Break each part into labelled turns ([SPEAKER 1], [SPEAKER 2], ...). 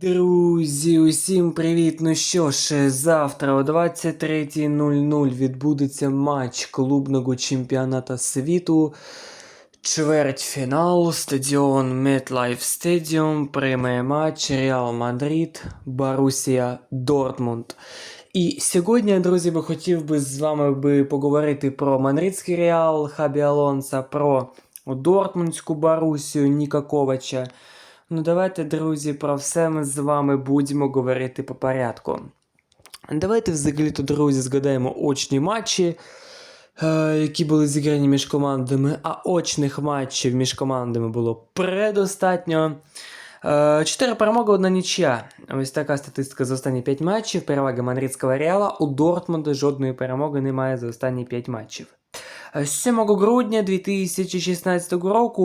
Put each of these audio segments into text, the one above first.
[SPEAKER 1] Друзі, усім привіт! Ну що ж, завтра о 23.00 відбудеться матч клубного чемпіоната світу. Чвертьфінал, стадіон MetLife Stadium, приймає матч Реал Мадрид, Борусія Дортмунд. І сьогодні, друзі, би хотів би з вами би поговорити про Мадридський Реал Хабі Алонса, про Дортмундську Борусію Ніка Ковача. Ну, давайте, друзі, про все ми з вами будемо говорити по порядку. Давайте взагалі, то, друзі, згадаємо очні матчі, е, які були зіграні між командами, а очних матчів між командами було предостатньо. Е, Чотири перемоги, одна нічия. Ось така статистика за останні 5 матчів. Перевага Мадридського Реала. У Дортмунда жодної перемоги немає за останні 5 матчів. Е, 7 грудня 2016 року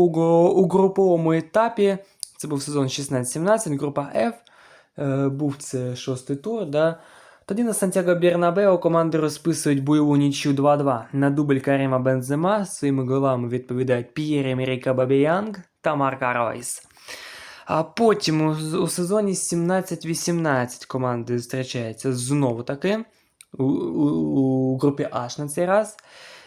[SPEAKER 1] у груповому етапі це був сезон 16-17, група F. Е, був це шостий тур. Да? Тоді на Сантьяго Бернабео команди розписують бойову нічю 2-2. На дубль Каріма Бензема своїми голами відповідають П'єр Емеріка Бабіянг та Марка Ройс. А потім у, у сезоні 17-18 команди зустрічаються знову таки у, у, у групі H на цей раз.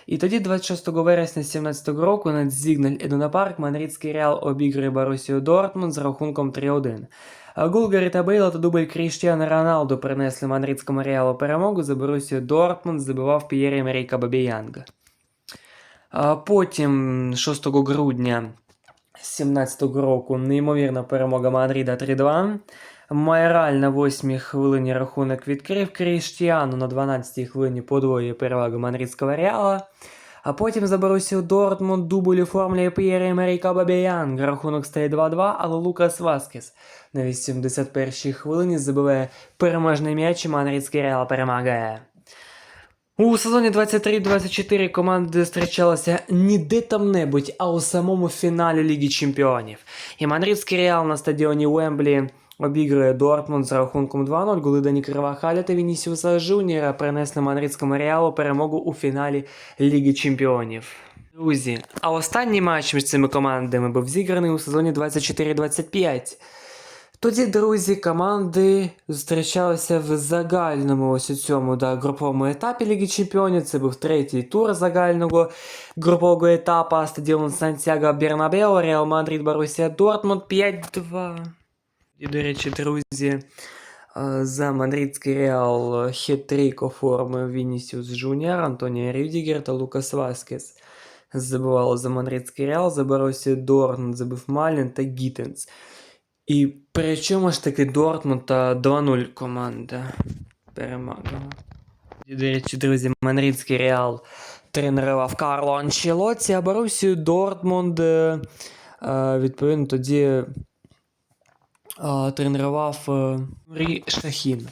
[SPEAKER 1] І тоді, 26 вересня 2017 року, на Зігналь Едуна Парк Мадридський Реал обігрує Борусію Дортмунд з рахунком 3-1. А Гол Гарріта Бейла та дубль Кріштіана Роналду принесли мадридському Реалу перемогу. За Борусію Дортмунд забивав П'єрі Емеріка Бабіянга. Потім, 6 грудня 2017 року, неймовірна перемога Мадрида 3-2. Майраль на 8 хвилині рахунок відкрив Кріштіану на 12 хвилині подвоює перевагу мадридського Реала. А потім за Борусію Дортмунд дубль оформлює П'єр Емеріка Бабіянг. Рахунок стає 2-2, але Лукас Васкес на 81-й хвилині забиває переможний м'яч і мадридський Реал перемагає. У сезоні 23-24 команди зустрічалися ніде там-небудь, а у самому фіналі Ліги Чемпіонів. І мадридський Реал на стадіоні Уемблі обігрує Дортмунд з рахунком 2-0. Голи Дані Кривахаля та Вінісіуса Жуніора принесли мадридському Реалу перемогу у фіналі Ліги Чемпіонів. Друзі, а останній матч між цими командами був зіграний у сезоні 24-25. Тоді, друзі, команди зустрічалися в загальному ось у цьому да, груповому етапі Ліги Чемпіонів. Це був третій тур загального групового етапу. Стадіон Сантьяго Бернабео, Реал Мадрид, Борусія Дортмунд 5-2. І, до речі, друзі, е, за мадридський Реал хет-трик оформив Вінісіус Жуніор, Антоніо Рюдігер та Лукас Васкес. Забивали за мадридський Реал, за Борусію Дортмунд забив Малін та Гіттенс. І при чому ж таки Дортмунд та 2-0 команда перемагала. До речі, друзі, Мадридський Реал тренував Карло Анчелоті, а Борусію Дортмунд е, е, відповідно тоді е, тренував Нурі Шахін.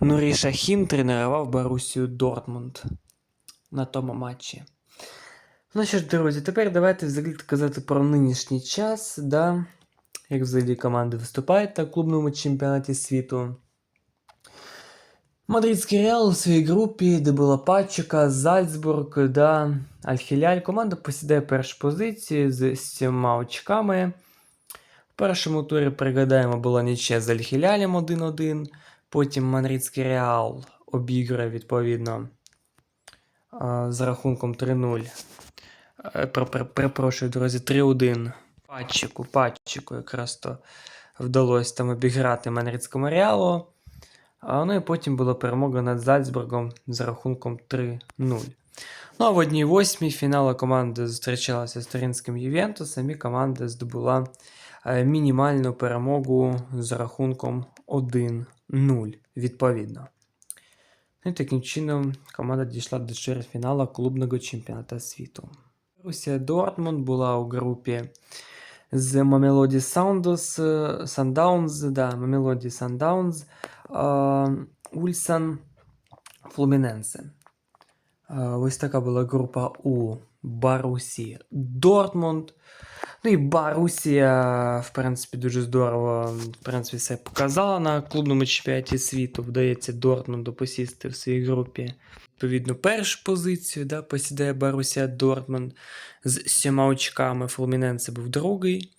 [SPEAKER 1] Нурі Шахін тренував Борусію Дортмунд на тому матчі. Ну що ж, друзі, тепер давайте взагалі казати про нинішній час, да? Як взагалі команди виступають на клубному чемпіонаті світу. Мадридський Реал у своїй групі, де була Пачика, Зальцбург, да, Аль-Хіляль. Команда посідає першу позицію з сіма очками. В першому турі, пригадаємо, була нічия з Аль-Хілялем 1-1. Потім Мадридський Реал обіграє відповідно з рахунком 3-0. Е, пер- пер- Перепрошую, друзі, 3-1. Патчику, патчику якраз то вдалося там обіграти Мадридському Реалу. Ну і потім була перемога над Зальцбургом з рахунком 3-0. Ну а в одній восьмій фіналу команда зустрічалася з Туринським Ювентусом, і команда здобула е, мінімальну перемогу з рахунком 1-0, відповідно. Ну І таким чином команда дійшла до чвертьфіналу клубного чемпіоната світу. Русія Дортмунд була у групі з Mamelodi Sundowns, е, Sundowns, да, Mamelodi Sundowns, Ульсан Флуміненсе. Ось така була група у Барусі Дортмунд. Ну і Барусія, в принципі, дуже здорово в принципі, все показала на клубному чемпіонаті світу. Вдається Дортмунду посісти в своїй групі. Відповідно, першу позицію да, посідає Барусія Дортмунд з сіма очками. Флуміненце був другий.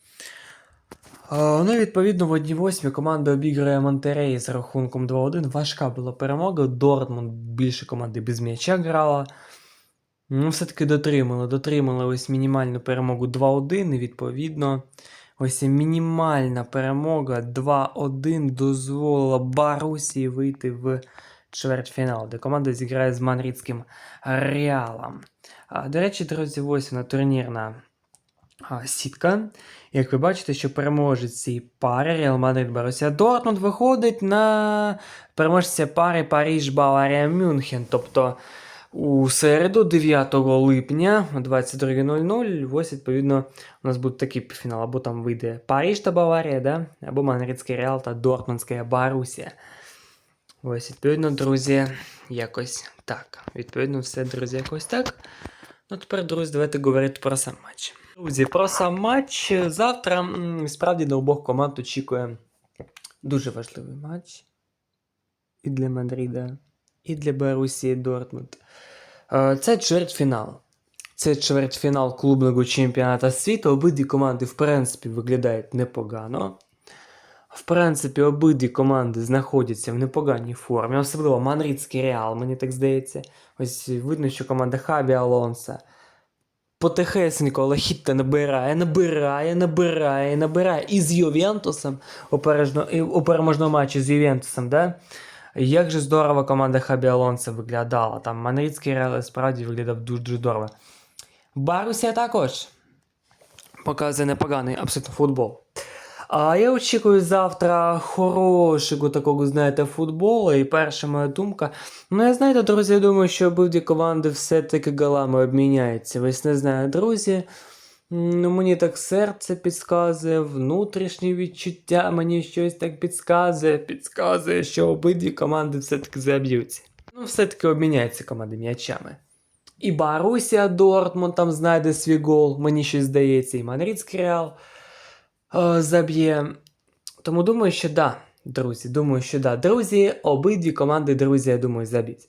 [SPEAKER 1] А, Ну, відповідно, в 1-8 команда обіграє Монтерей з рахунком 2-1. Важка була перемога. Дортмунд більше команди без м'яча грала. Ну, все-таки дотримали. Дотримали ось мінімальну перемогу 2-1. І відповідно, ось мінімальна перемога 2-1 дозволила Барусі вийти в чвертьфінал, де команда зіграє з Манрідським Реалом. До речі, друзі, ось вона турнірна сітка. Як ви бачите, що переможець цієї пари Реал Мадрид Борусія Дортмунд виходить на переможця пари Паріж Баварія Мюнхен. Тобто у середу, 9 липня о 22.00, ось відповідно у нас буде такий фінал. Або там вийде Паріж та Баварія, да? або Мадридський Реал та Дортмундська Барусія. Ось, відповідно, друзі, якось так. Відповідно, все, друзі, якось так. Ну, тепер, друзі, давайте говорити про сам матч. Друзі, про сам матч. Завтра справді на обох команд очікує дуже важливий матч. І для Мадрида, і для Борусії Дортмунд. Е, Це чвертьфінал. Це чвертьфінал клубного чемпіонату світу. Обидві команди, в принципі, виглядають непогано. В принципі, обидві команди знаходяться в непоганій формі, особливо Манрідський Реал, мені так здається. Ось видно, що команда Хабі Алонса потихесенько, але хітта набирає, набирає, набирає, набирає. І з Ювентусом у переможному матчі з Ювентусом, да? Як же здорово команда Хабі Алонса виглядала. Там Манрідський Реал справді виглядав дуже здорово. Барусія також показує непоганий абсолютно футбол. А я очікую завтра хорошого такого, знаєте, футболу. І перша моя думка. Ну, я знаєте, друзі, я думаю, що обидві команди все-таки голами обміняються. Ось не знаю, друзі. Ну, мені так серце підказує, внутрішні відчуття мені щось так підказує, підказує, що обидві команди все-таки заб'ються. Ну, все-таки обміняються команди м'ячами. І Барусія Дортмунд там знайде свій гол, мені щось здається, і Мадридський Реал е, заб'є. Тому думаю, що да, друзі. Думаю, що да. Друзі, обидві команди, друзі, я думаю, заб'ють.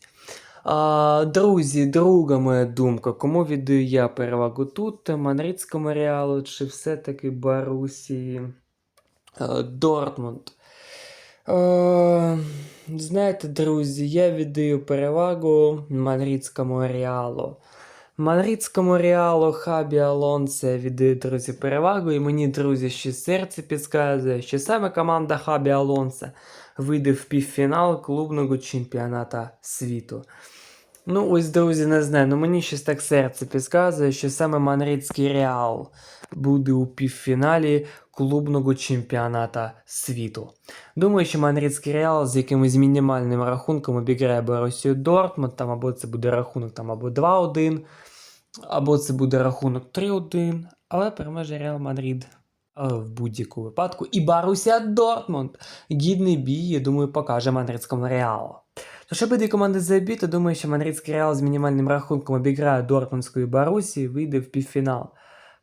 [SPEAKER 1] А, друзі, друга моя думка. Кому віддаю я перевагу тут? Мадридському реалу чи все-таки Барусі е, Дортмунд? Е, знаєте, друзі, я віддаю перевагу Мадридському реалу. Мадридському реалу Хабі Алонсе віддаю, друзі, перевагу. І мені, друзі, ще серце підказує, що саме команда Хабі Алонсе вийде в півфінал клубного чемпіоната світу. Ну, ось, друзі, не знаю. Ну мені щось так серце підказує, що саме Мадридський Реал буде у півфіналі клубного чемпіоната світу. Думаю, що Мадридський Реал з якимось мінімальним рахунком обіграє Борусію Дортмунд, там або це буде рахунок там або 2-1, або це буде рахунок 3-1, але переможе Реал Мадрид. В будь-якому випадку. І Баруся Дортмунд. Гідний бій, я думаю, покаже Мадридському Реалу. Тож обидві команди забіти, думаю, що Мадридський Реал з мінімальним рахунком обіграє Дортмундської Барусі і вийде в півфінал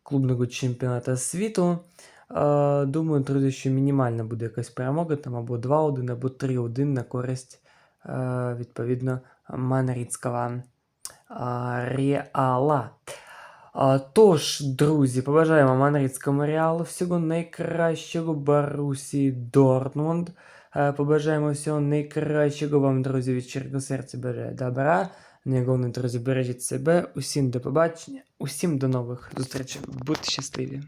[SPEAKER 1] клубного чемпіонату світу. Е, думаю, друзі, що мінімальна буде якась перемога, там або 2-1, або 3-1 на користь е, відповідно Мадридського е, Реала. Тож, друзі, побажаємо Мадридському реалу всього найкращого Барусі Дортмунд. Е, Побажаємо всього найкращого вам, друзі, від щирого серця бере добра. Найголовніше, друзі, бережіть себе. Усім до побачення, усім до нових зустрічей. Будьте щасливі!